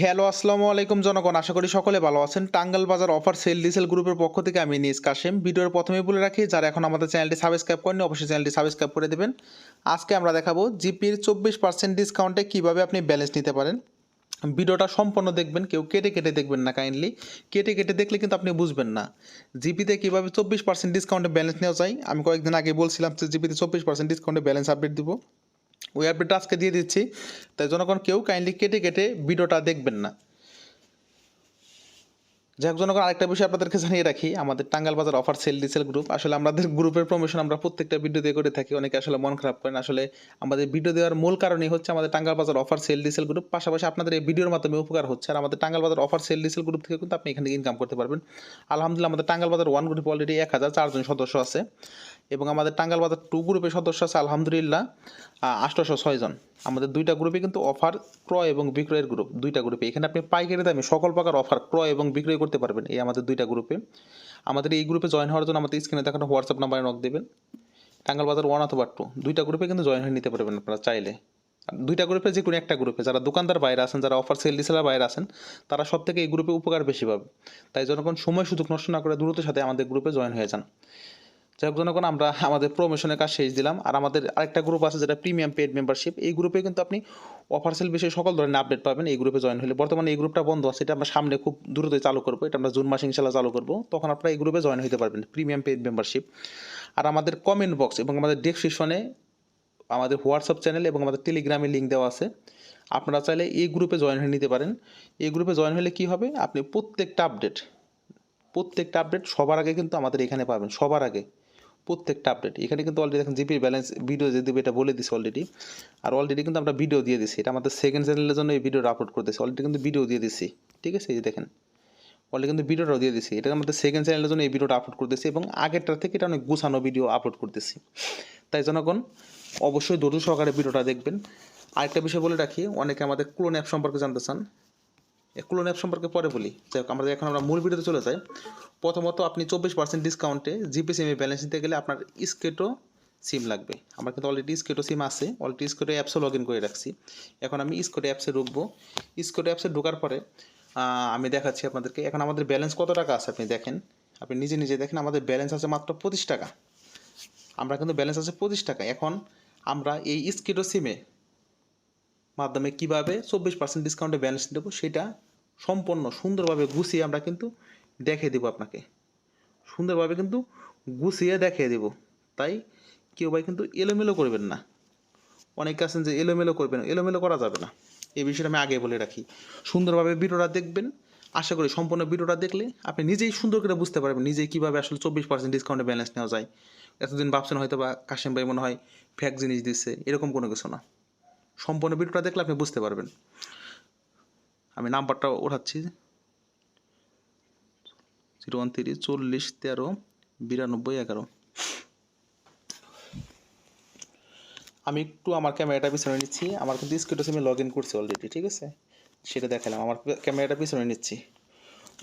Hello, আসসালামু আলাইকুম জনগণ। আশা করি সকলে ভালো আছেন। টাঙ্গাল বাজার অফার সেল ডিসেল গ্রুপের পক্ষ থেকে আমি নিজ কাশেম ভিডিওর প্রথমে বলে রাখি, যারা এখন আমাদের চ্যানেলটি সাবস্ক্রাইব করেনি অবশ্যই চ্যানেলটি সাবস্ক্রাইব করে দেবেন। আজকে আমরা দেখাবো জিপির চব্বিশ পার্সেন্ট ডিসকাউন্টে কীভাবে আপনি ব্যালেন্স নিতে পারেন। ভিডিওটা সম্পূর্ণ দেখবেন, কেউ কেটে কেটে দেখবেন না কাইন্ডলি কেটে কেটে দেখলে কিন্তু আপনি বুঝবেন না। জিপিতে কীভাবে চব্বিশ পার্সেন্ট ডিসকাউন্টে ব্যালেন্স নেওয়া যায়? আমি কয়েকদিন আগে বলছিলাম যে জিপিতে চব্বিশ পার্সেন্ট ডিসকাউন্টে ব্যালেন্স আপডেট দিব। ওই আপডেটটা আজকে দিয়ে দিচ্ছি। তাই জনগণ কেউ কাইন্ডলি কেটে কেটে ভিডিওটা দেখবেন না। যাই হোক জনগণ, আরেকটা বিষয় আপনাদেরকে জানিয়ে রাখি। আমাদের Tangail Bazar offer sale diesel group আসলে আমাদের গ্রুপের প্রমোশন আমরা প্রত্যেকটা ভিডিও দিয়ে করে থাকি। অনেকে আসলে মন খারাপ করেন। আসলে আমাদের ভিডিও দেওয়ার মূল কারণই হচ্ছে আমাদের Tangail Bazar offer sale diesel group পাশাপাশি আপনাদের এই ভিডিওর মাধ্যমে উপকার হচ্ছে। আর আমাদের Tangail Bazar offer sale diesel group থেকে কিন্তু আপনি এখানে ইনকাম করতে পারবেন। আলহামদুলিল্লাহ, আমাদের টাঙ্গাল বাজার ওয়ান গ্রুপ অলরেডি এক হাজার চারজন সদস্য আছে। এবং আমাদের টাঙ্গাল বাজার টু গ্রুপের সদস্য আছে, আলহামদুলিল্লাহ। আষ্টশো ছয়জন আমাদের দুইটা গ্রুপে কিন্তু অফার ক্রয় এবং বিক্রয়ের গ্রুপ দুইটা গ্রুপে এখানে আপনি পাইকারি দামে সকল প্রকার অফার ক্রয় এবং বিক্রয় করতে পারবেন এই আমাদের দুইটা গ্রুপে আমাদের এই গ্রুপে জয়েন হওয়ার জন্য আমাদের স্ক্রিনে দেখানো হোয়াটসঅ্যাপ নাম্বারে নক দেবেন। টাঙ্গাল বাজার ওয়ান অথবা টু দুইটা গ্রুপে কিন্তু জয়েন হয়ে নিতে পারবেন আপনারা চাইলে। দুইটা গ্রুপে যে কোনো একটা গ্রুপে যারা দোকানদার বাইরে আছেন, যারা অফার সেল ডিসেলার বাইরে আছেন, তারা সব থেকে এই গ্রুপে উপকার বেশি পাবে। তাই জনগণ সময় সুযোগ নষ্ট না করে দ্রুত সাথে আমাদের গ্রুপে জয়েন হয়ে যান। যাই হোক, জনগণ, আমরা আমাদের প্রমোশনের কাজ শেষ দিলাম। আর আমাদের আরেকটা গ্রুপ আছে যেটা প্রিমিয়াম পেড মেম্বারশিপ এই গ্রুপে কিন্তু আপনি অফার সেল বিষয়ে সকল ধরনের আপডেট পাবেন। এই গ্রুপে জয়েন হলে বর্তমানে এই গ্রুপটা বন্ধ আছে, এটা আমরা সামনে খুব দ্রুতই চালু করব। এটা আমরা জুন মাসে ইনশাল্লাহ চালু করব। তখন আপনারা এই গ্রুপে জয়েন হতে পারবেন প্রিমিয়াম পেড মেম্বারশিপ আর আমাদের কমেন্ট বক্স এবং আমাদের ডেসক্রিপশনে আমাদের হোয়াটসঅ্যাপ চ্যানেল এবং আমাদের টেলিগ্রামে লিঙ্ক দেওয়া আছে। আপনারা চাইলে এই গ্রুপে জয়েন হয়ে নিতে পারেন। এই গ্রুপে জয়েন হলে কি হবে? আপনি প্রত্যেকটা আপডেট প্রত্যেকটা আপডেট সবার আগে কিন্তু আমাদের এখানে পাবেন, সবার আগে। প্রত্যেকটা আপডেট এখানে কিন্তু অলরেডি দেখেন জিপির ব্যালেন্স ভিডিও যে দেবে, এটা বলে দিছি অলরেডি আর অলরেডি কিন্তু আমরা ভিডিও দিয়ে দিছি। এটা আমাদের সেকেন্ড চ্যানেলের জন্য এই ভিডিওটা আপলোড করতেছি। অলরেডি কিন্তু ভিডিও দিয়ে দিছি। ঠিক আছে? এই যে দেখেন। অলরেডি কিন্তু ভিডিওটাও দিয়ে দিছি। এটা আমাদের সেকেন্ড চ্যানেলের জন্য এই ভিডিওটা আপলোড করতেছি এবং আগেরটার থেকে এটা অনেক গুছানো ভিডিও আপলোড করতেছি। তাই জনগণ, অবশ্যই ধৈর্য সহকারে ভিডিওটা দেখবেন। আরেকটা বিষয় বলে রাখি, অনেকে আমাদের ক্লোন অ্যাপ সম্পর্কে জানতে চান। ক্লোন অ্যাপ সম্পর্কে পরে বলি। যাই হোক আমরা এখন আমরা মূল ভিডিওতে চলে যাই। প্রথমত আপনি চব্বিশ পার্সেন্ট ডিসকাউন্টে জিপি সিমে ব্যালেন্স নিতে গেলে আপনার স্কেটো সিম লাগবে। আমার কিন্তু অলরেডি স্কেটো সিম আছে। অলরেডি স্কেটো অ্যাপসও লগ ইন করে রাখছি। এখন আমি স্কেটো অ্যাপসে ঢুকবো। স্কেটো অ্যাপসে ঢোকার পরে আমি দেখাচ্ছি আপনাদেরকে। এখন আমাদের ব্যালেন্স কত টাকা আছে আপনি দেখেন। আপনি নিজে নিজে দেখেন, আমাদের ব্যালেন্স আছে মাত্র পঁচিশ টাকা। আমরা কিন্তু ব্যালেন্স আছে পঁচিশ টাকা। এখন আমরা এই স্কেটো সিমে মাধ্যমে কীভাবে চব্বিশ পার্সেন্ট ডিসকাউন্টে ব্যালেন্স দেবো সেটা সম্পূর্ণ সুন্দরভাবে গুছিয়ে আমরা কিন্তু দেখিয়ে দেবো আপনাকে। সুন্দরভাবে কিন্তু গুছিয়ে দেখিয়ে দেবো। তাই কেউ ভাই কিন্তু এলোমেলো করবেন না। অনেকে আছেন যে এলোমেলো করবেন, এলোমেলো করা যাবে না। এই বিষয়টা আমি আগে বলে রাখি। সুন্দরভাবে ভিডিওটা দেখবেন। আশা করি সম্পূর্ণ ভিডিওটা দেখলে আপনি নিজেই সুন্দর করে বুঝতে পারবেন নিজেই কীভাবে আসলে চব্বিশ পার্সেন্ট ডিসকাউন্টে ব্যালেন্স নেওয়া যায়। এতদিন ভাবছেন হয়তো বা কাশেম ভাই মনে হয় ফ্যাক জিনিস দিচ্ছে এরকম কোনো কিছু না। সম্পূর্ণ ভিডিওটা দেখলে আপনি বুঝতে পারবেন। আমি নাম্বারটা ওঠাচ্ছি। জিরো ওয়ান থ্রি চল্লিশ তেরো বিরানব্বই এগারো। আমি একটু আমার ক্যামেরাটা পিছনে নিচ্ছি। আমার কিন্তু স্কুটো সিমে লগ ইন করছি অলরেডি ঠিক আছে? সেটা দেখালাম। আমার ক্যামেরাটা পিছনে নিচ্ছি।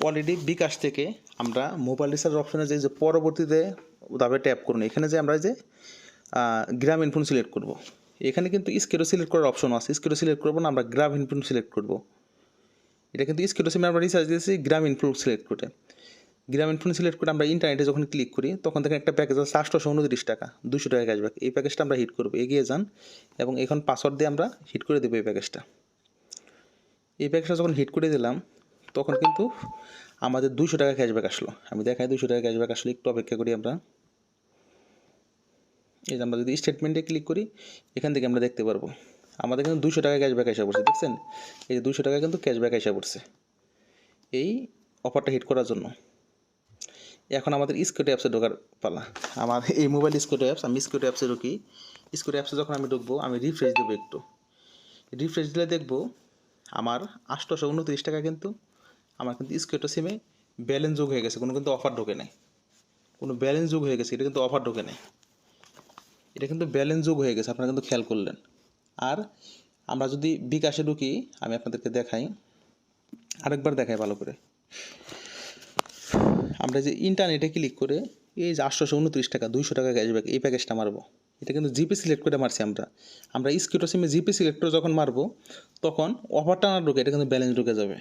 অলরেডি বিকাশ থেকে আমরা মোবাইল রিচার্জ অপশনে যে পরবর্তীতে দাবে ট্যাপ করুন, এখানে যে আমরা যে গ্রামীণ ফোন সিলেক্ট করব। এখানে কিন্তু স্কেটো সিলেক্ট করার অপশন আছে। স্কেটো সিলেক্ট করব না, আমরা গ্রাম ফোন সিলেক্ট করব। এটা কিন্তু স্কেটো সিমে আমরা রিচার্জ দিয়েছি গ্রামীণ ফোন সিলেক্ট করে। গ্রাম ফোন সিলেক্ট করে আমরা ইন্টারনেটে যখন ক্লিক করি, তখন দেখেন একটা প্যাকেজ আছে আটশোশো উনত্রিশ টাকা দুশো টাকা ক্যাশব্যাক এই প্যাকেজটা আমরা হিট করব, এগিয়ে যান। এবং এখন পাসওয়ার্ড দিয়ে আমরা হিট করে দেবো এই প্যাকেজটা এই প্যাকেজটা যখন হিট করে দিলাম, তখন কিন্তু আমাদের দুশো টাকা ক্যাশব্যাক আসলো। আমি দেখাই দুশো টাকা ক্যাশব্যাক আসলে একটু অপেক্ষা করি আমরা। এই যে আমরা যদি স্টেটমেন্টে ক্লিক করি, এখান থেকে আমরা দেখতে পারব। আমাদের কিন্তু দুশো টাকা ক্যাশব্যাক এসে পড়ছে, দেখছেন? এই যে দুশো টাকা কিন্তু ক্যাশব্যাক এসে পড়ছে। এই অফারটা হিট করার জন্য। এখন আমাদের স্কুটি অ্যাপসে ঢোকার পালা। আমার এই মোবাইল স্কুটি অ্যাপস আমি স্কুটি অ্যাপসে ঢুকি। স্কুটি অ্যাপসে যখন আমি ঢুকবো, আমি রিফ্রেশ দেবো একটু। রিফ্রেশ দিলে দেখব, আমার আটশোশো উনত্রিশ টাকা কিন্তু আমার কিন্তু স্কুটো সিমে ব্যালেন্স যোগ হয়ে গেছে। কোনো কিন্তু অফার ঢোকে নেই। কোনো ব্যালেন্স যোগ হয়ে গেছে, এটা কিন্তু অফার ঢোকে নেই। এটা কিন্তু ব্যালেন্স যোগ হয়ে গেছে, আপনারা কিন্তু খেয়াল করলেন। আর আমরা যদি বিকাশে ঢুকি, আমি আপনাদেরকে দেখাই। আরেকবার দেখাই ভালো করে। আমরা যে ইন্টারনেটে ক্লিক করে, এই যে আটশোশো উনত্রিশ টাকা, দুইশো টাকা ক্যাশব্যাক এই প্যাকেজটা মারবো। এটা কিন্তু জিপি সিলেক্ট করে মারছি আমরা। আমরা স্কিটো সিমে জিপি সিলেক্ট করে যখন মারবো, তখন অফারটা না ঢুকে এটা কিন্তু ব্যালেন্স ঢুকে যাবে।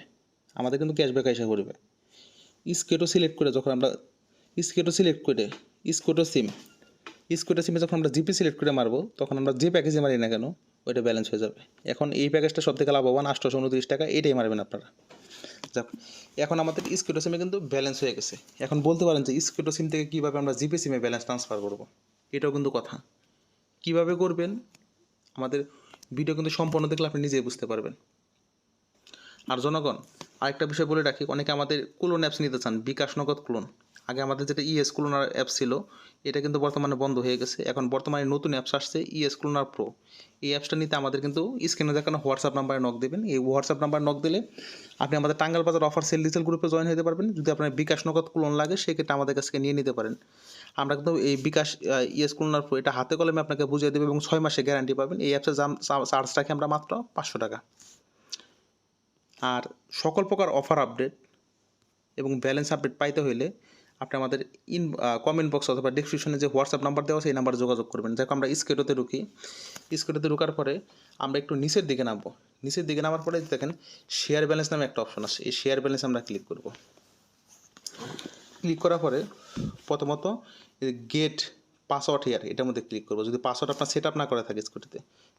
আমাদের কিন্তু ক্যাশব্যাক এসে করবে স্কেটো সিলেক্ট করে যখন আমরা, স্কেটো সিলেক্ট করে, স্কুটো সিম স্কুটো সিমে যখন আমরা জিপি সিলেক্ট করে মারবো, তখন আমরা যে প্যাকেজে মারি না কেন, ওইটা ব্যালেন্স হয়ে যাবে। এখন এই প্যাকেজটা সব থেকে লাভবান আটশোশো উনত্রিশ টাকা এটাই মারবেন আপনারা। যাক, এখন আমাদের স্কুটো সিমে কিন্তু ব্যালেন্স হয়ে গেছে। এখন বলতে পারেন যে স্কুটো সিম থেকে কীভাবে আমরা জিপি সিমে ব্যালেন্স ট্রান্সফার করব। এটাও কিন্তু কথা। কীভাবে করবেন? আমাদের ভিডিও কিন্তু সম্পূর্ণ দেখলে আপনি নিজেই বুঝতে পারবেন। আর জনগণ, আরেকটা বিষয় বলে রাখি, অনেকে আমাদের ক্লোন অ্যাপস নিতে চান, বিকাশ নগদ ক্লোন আগে আমাদের যেটা ইএস ক্লোনার অ্যাপ ছিল, এটা কিন্তু বর্তমানে বন্ধ হয়ে গেছে। এখন বর্তমানে নতুন অ্যাপস আসছে ইএস ক্লোনার প্রো এই অ্যাপসটা নিতে আমাদের কিন্তু স্ক্রিনে দেখানো হোয়াটসঅ্যাপ নাম্বারে নক দেবেন। এই হোয়াটসঅ্যাপ নাম্বার নক দিলে আপনি আমাদের টাঙ্গাল বাজার অফার সেল ডিসেল গ্রুপে জয়েন হতে পারবেন। যদি আপনার বিকাশ নগদ ক্লোন লাগে, সেক্ষেত্রে আমাদের কাছ থেকে নিয়ে নিতে পারেন। আমরা কিন্তু এই বিকাশ ই ইএস ক্লোনার প্রো এটা হাতে কলমে আপনাকে বুঝিয়ে দেবে এবং ছয় মাসে গ্যারান্টি পাবেন। এই অ্যাপসের চার্জ রাখি আমরা মাত্র পাঁচশো টাকা। আর সকল প্রকার অফার আপডেট এবং ব্যালেন্স আপডেট পাইতে হইলে আপনি আমাদের ইন কমেন্ট বক্স অথবা ডিসক্রিপশনে যে হোয়াটসঅ্যাপ নাম্বার দেওয়া আছে, এই নাম্বারে যোগাযোগ করবেন। দেখো, আমরা স্কেটোতে ঢুকি। স্কেটোতে ঢোকার পরে আমরা একটু নিচের দিকে নামবো। নিচের দিকে নামার পরে দেখেন শেয়ার ব্যালেন্স নামে একটা অপশন আছে। এই শেয়ার ব্যালেন্স আমরা ক্লিক করব। ক্লিক করার পরে প্রথমত গেট পাসওয়ার্ড হেয়ার এটার মধ্যে ক্লিক করব। যদি পাসওয়ার্ড আপনার সেট আপ না করা থাকে স্কুটিতে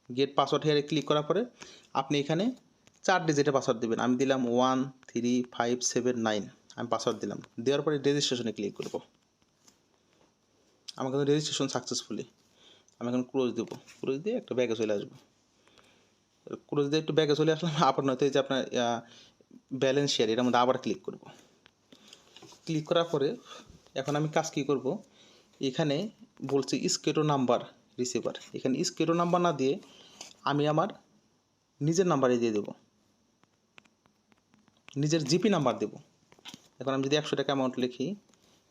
গেট পাসওয়ার্ড হেয়ারে ক্লিক করার পরে আপনি এখানে চার ডিজিটে পাসওয়ার্ড দেবেন। আমি দিলাম one three five seven nine আমি পাসওয়ার্ড দিলাম। দেওয়ার পরে রেজিস্ট্রেশনে ক্লিক করব। আমার কিন্তু রেজিস্ট্রেশন সাকসেসফুলি আমি এখন ক্লোজ দেবো। ক্লোজ দিয়ে একটা ব্যাগে চলে আসব। ক্লোজ দিয়ে একটু ব্যাগে চলে আসলাম। আবার এই যে আপনার ব্যালেন্স শেয়ার এটার মধ্যে আবার ক্লিক করব। ক্লিক করার পরে এখন আমি কাজ কী করব? এখানে বলছি স্কেটো নাম্বার রিসিভার এখানে স্কেটো নাম্বার না দিয়ে আমি আমার নিজের নাম্বারে দিয়ে দেবো। নিজের জিপি নাম্বার দেবো। এখন আমি যদি একশো টাকা অ্যামাউন্ট লিখি,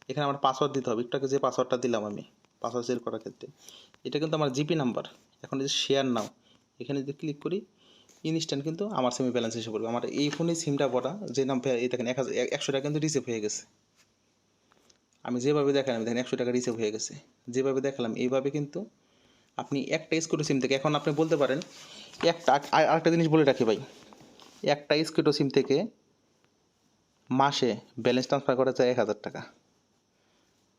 এখানে আমার পাসওয়ার্ড দিতে হবে। একটু যে পাসওয়ার্ডটা দিলাম আমি পাসওয়ার্ড সেল করার ক্ষেত্রে, এটা কিন্তু আমার জিপি নাম্বার এখন যদি শেয়ার নাও, এখানে যদি ক্লিক করি ইনস্ট্যান্ট কিন্তু আমার সিমে ব্যালেন্স এসে পড়বে। আমার এই ফোনে সিমটা ভরা যে নাম এই দেখেন, এক হাজার একশো টাকা কিন্তু রিসিভ হয়ে গেছে। আমি যেভাবে দেখালাম, দেখেন, একশো টাকা রিসিভ হয়ে গেছে। যেভাবে দেখালাম, এইভাবে কিন্তু আপনি একটা স্কুটো সিম থেকে, এখন আপনি বলতে পারেন, একটা আর- আরেকটা জিনিস বলে রাখি ভাই, একটা স্কুটো সিম থেকে মাসে ব্যালেন্স ট্রান্সফার করা যায় এক হাজার টাকা।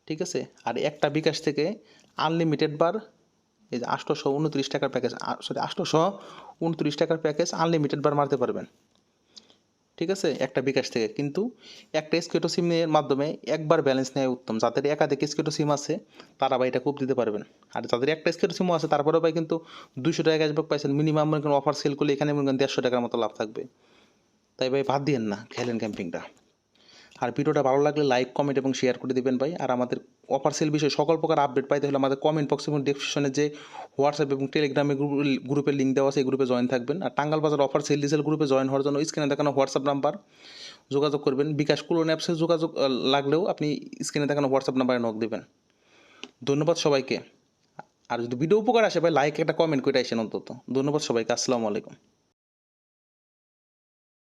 ঠিক আছে? আর একটা বিকাশ থেকে আনলিমিটেড বার এই যে আটশোশো উনত্রিশ টাকার প্যাকেজ সরি আটশোশো উনত্রিশ টাকার প্যাকেজ আনলিমিটেড বার মারতে পারবেন। ঠিক আছে? একটা বিকাশ থেকে। কিন্তু একটা স্কেটো সিমের মাধ্যমে একবার ব্যালেন্স নেওয়া উত্তম। যাদের একাধিক স্কেটো সিম আছে, তারা ভাই এটা খুব দিতে পারবেন। আর যাদের একটা স্কেটো সিমও আছে, তারপরেও ভাই কিন্তু দুশো টাকা ক্যাশব্যাক পাইছেন। মিনিমাম মনে করেন অফার সেল করলে এখানে মনে করেন দেড়শো টাকার মতো লাভ থাকবে। তাই ভাই বাদ দিয়েন না, খেলেন ক্যাম্পিংটা আর ভিডিওটা ভালো লাগলে লাইক কমেন্ট এবং শেয়ার করে দিবেন ভাই। আর আমাদের অফার সেল বিষয়ে সকল প্রকার আপডেট পাইতে হলে আমাদের কমেন্ট বক্স এবং ডিসক্রিপশনে যে হোয়াটসঅ্যাপ এবং টেলিগ্রামে গ্রুপের লিঙ্ক দেওয়া আছে গ্রুপে জয়েন থাকবেন। আর টাঙ্গাল বাজার অফার সেল ডিসেল গ্রুপে জয়েন হওয়ার জন্য স্ক্রিনে দেখানো হোয়াটসঅ্যাপ নাম্বার যোগাযোগ করবেন। বিকাশ কুলন অ্যাপসে যোগাযোগ লাগলেও আপনি স্ক্রিনে দেখানো হোয়াটসঅ্যাপ নাম্বারে নক দেবেন। ধন্যবাদ সবাইকে। আর যদি ভিডিও উপকার আসে ভাই লাইক একটা কমেন্ট করে আসেন অন্তত। ধন্যবাদ সবাইকে, আসসালামু আলাইকুম।